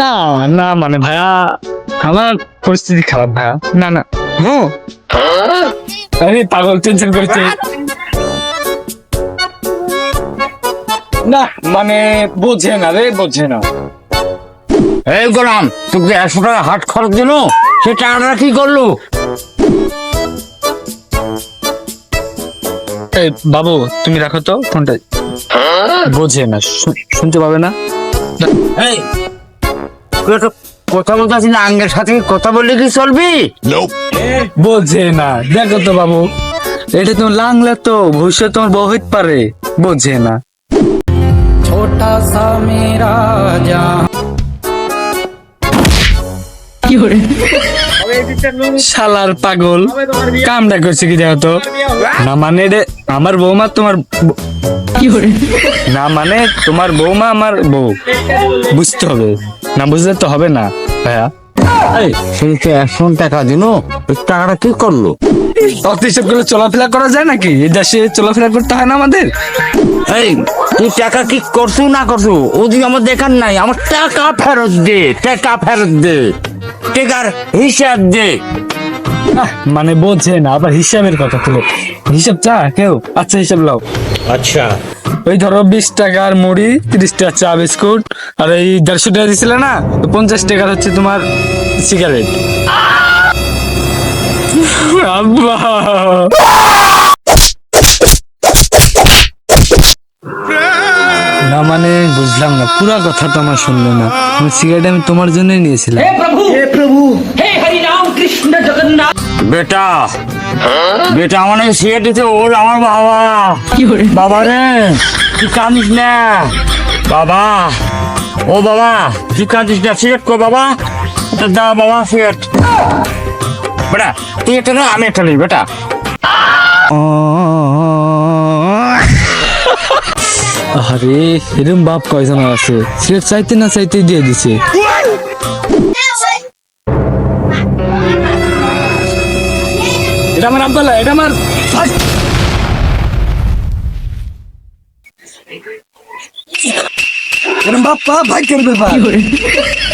না না মানে ভাইয়া, আমার পরিস্থিতি খারাপ ভাইয়া। না না। আরে পাগল টেনশন করছে। না মানে বোঝে না রে, বোঝে না। এই গোলাম, তোকে একশো টাকা হাট খরচ দিল? সে টাকাটা কি করল? বাবু, তুমি রাখো তো, ফোনটা। বোঝে না শুনতে পাবে না? এই কথা বলতে আসি না আঙ্গের সাথে কথা বললে কি চলবি? বোঝে না দেখো তো বাবু এটা তোমার লাংলা তো ভবিষ্যৎ তোমার বউ পারে বোঝে না শালার পাগল। কামটা করছে কি দেখো তো? না মানে রে আমার বৌমা তোমার না মানে তোমার বৌমা আমার বউ। বুঝতে হবে। না বুঝলে তো হবে না ভাইয়া। এই সেই তো একশো টাকা ওই টাকাটা কি করল? অত হিসেব করে চলাফেরা করা যায় নাকি? এই দেশে চলাফেরা করতে হয় না আমাদের? এই তুই টাকা কি করছু না করছু? ওদিকে আমার দেখার নাই আমার টাকা ফেরত দে টাকা ফেরত দে। টাকার হিসাব দে। মানে বোঝে না আবার হিসাবের কথা তুলে হিসাব চা কেউ? আচ্ছা হিসাব লাও। আচ্ছা। ওই ধরো বিশ টাকার মুড়ি তিরিশ টাকা চা বিস্কুট আর এই দেড়শো টাকা দিছিলে না পঞ্চাশ টাকার হচ্ছে তোমার সিগারেট আব্বা। না মানে বুঝলাম না পুরা কথা তো আমার শুনলো না। সিগারেট আমি তোমার জন্যই নিয়েছিলাম। বেটা বেটা আমার সিগারেট দিতে ওর আমার বাবা। বাবা রে তুই কাঁদিস না। বাবা ও বাবা তুই কাঁদিস না সিগারেট কো বাবা। দা বাবা সিগারেট। বেটা তুই একটা না আমি একটা নিই বেটা। আরে এরম বাপ কয়জন আছে? সিগারেট চাইতে না চাইতে দিয়ে দিছে। এটা আমার আব্বালা এটা আমার বাপ্পা কেন ব্যাপার।